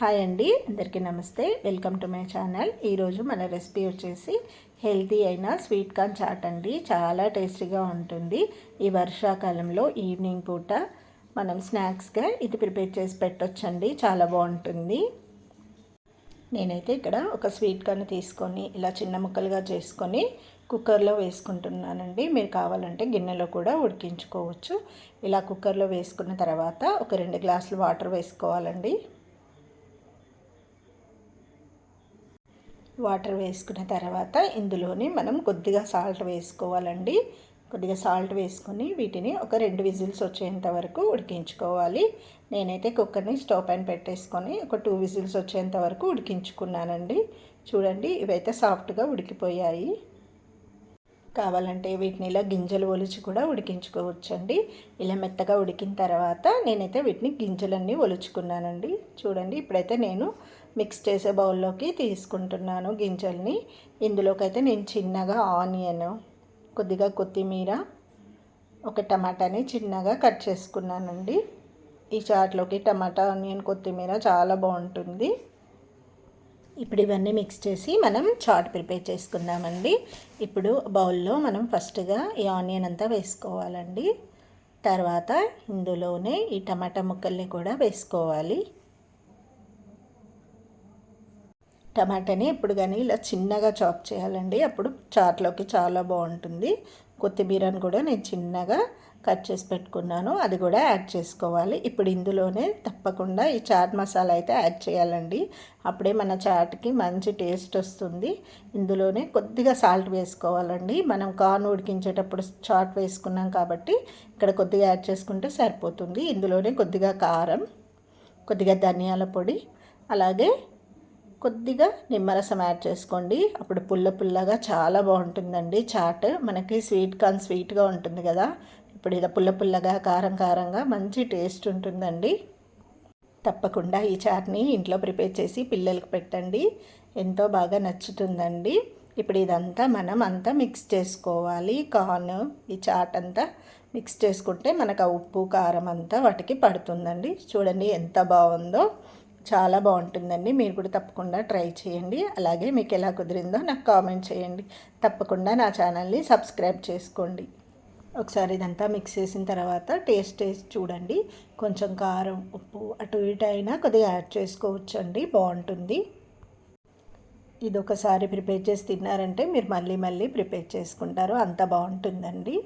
Hi అండి అందరికీ నమస్తే. Welcome to my channel. ఈరోజు మన రెసిపీ వచ్చేసి హెల్తీ అయిన స్వీట్ కార్న్ చాట్ అండి. చాలా టేస్టీగా ఉంటుంది. ఈ వర్షాకాలంలో ఈవినింగ్ పూట మనం స్నాక్స్గా ఇది ప్రిపేర్ చేసి పెట్టొచ్చండి. చాలా బాగుంటుంది. నేనైతే ఇక్కడ ఒక స్వీట్ కార్న్ తీసుకొని ఇలా చిన్న ముక్కలుగా చేసుకొని కుక్కర్లో వేసుకుంటున్నానండి. మీరు కావాలంటే గిన్నెలో కూడా ఉడికించుకోవచ్చు. ఇలా కుక్కర్లో వేసుకున్న తర్వాత ఒక రెండు గ్లాసులు వాటర్ వేసుకోవాలండి. వాటర్ వేసుకున్న తర్వాత ఇందులోని మనం కొద్దిగా సాల్ట్ వేసుకోవాలండి. కొద్దిగా సాల్ట్ వేసుకొని వీటిని ఒక రెండు విజిల్స్ వచ్చేంత వరకు ఉడికించుకోవాలి. నేనైతే కుక్కర్ని స్టవ్ పైన పెట్టేసుకొని ఒక టూ విజిల్స్ వచ్చేంత వరకు ఉడికించుకున్నానండి. చూడండి ఇవైతే సాఫ్ట్గా ఉడికిపోయాయి. కావాలంటే వీటిని ఇలా గింజలు ఒలిచి కూడా ఉడికించుకోవచ్చండి. ఇలా మెత్తగా ఉడికిన తర్వాత నేనైతే వీటిని గింజలన్నీ ఒలుచుకున్నానండి. చూడండి ఇప్పుడైతే నేను మిక్స్ చేసే బౌల్లోకి తీసుకుంటున్నాను గింజల్ని. ఇందులోకైతే నేను చిన్నగా ఆనియన్ కొద్దిగా కొత్తిమీర ఒక టమాటాని చిన్నగా కట్ చేసుకున్నానండి. ఈ చాట్లోకి టమాటా ఆనియన్ కొత్తిమీర చాలా బాగుంటుంది. ఇప్పుడు ఇవన్నీ మిక్స్ చేసి మనం చాట్ ప్రిపేర్ చేసుకుందామండి. ఇప్పుడు బౌల్లో మనం ఫస్ట్గా ఈ ఆనియన్ అంతా వేసుకోవాలండి. తర్వాత ఇందులోనే ఈ టమాటా ముక్కల్ని కూడా వేసుకోవాలి. టమాటాని ఎప్పుడు కానీ ఇలా చిన్నగా చాప్ చేయాలండి. అప్పుడు చాట్లోకి చాలా బాగుంటుంది. కొత్తిమీరను కూడా నేను చిన్నగా కట్ చేసి పెట్టుకున్నాను. అది కూడా యాడ్ చేసుకోవాలి. ఇప్పుడు ఇందులోనే తప్పకుండా ఈ చాట్ మసాలా అయితే యాడ్ చేయాలండి. అప్పుడే మన చాట్కి మంచి టేస్ట్ వస్తుంది. ఇందులోనే కొద్దిగా సాల్ట్ వేసుకోవాలండి. మనం కార్న్ ఉడికించేటప్పుడు చాట్ వేసుకున్నాం కాబట్టి ఇక్కడ కొద్దిగా యాడ్ చేసుకుంటే సరిపోతుంది. ఇందులోనే కొద్దిగా కారం కొద్దిగా ధనియాల పొడి అలాగే కొద్దిగా నిమ్మరసం యాడ్ చేసుకోండి. అప్పుడు పుల్ల పుల్లగా చాలా బాగుంటుందండి. చాట్ మనకి స్వీట్ కార్న్ స్వీట్గా ఉంటుంది కదా. ఇప్పుడు ఇలా పుల్ల పుల్లగా కారం కారంగా మంచి టేస్ట్ ఉంటుందండి. తప్పకుండా ఈ చాట్ని ఇంట్లో ప్రిపేర్ చేసి పిల్లలకు పెట్టండి. ఎంతో బాగా నచ్చుతుందండి. ఇప్పుడు ఇదంతా మనం అంతా మిక్స్ చేసుకోవాలి. కార్న్ ఈ చాట్ అంతా మిక్స్ చేసుకుంటే మనకు ఆ ఉప్పు కారం అంతా వాటికి పడుతుందండి. చూడండి ఎంత బాగుందో. చాలా బాగుంటుందండి. మీరు కూడా తప్పకుండా ట్రై చేయండి. అలాగే మీకు ఎలా కుదిరిందో నాకు కామెంట్ చేయండి. తప్పకుండా నా ఛానల్ని సబ్స్క్రైబ్ చేసుకోండి. ఒకసారి ఇదంతా మిక్స్ చేసిన తర్వాత టేస్ట్ టేస్ట్ చూడండి. కొంచెం కారం ఉప్పు అటు ఇటు అయినా కొద్దిగా యాడ్ చేసుకోవచ్చు అండి బాగుంటుంది. ఇది ఒకసారి ప్రిపేర్ చేసి తిన్నారంటే మీరు మళ్ళీ మళ్ళీ ప్రిపేర్ చేసుకుంటారు. అంత బాగుంటుందండి.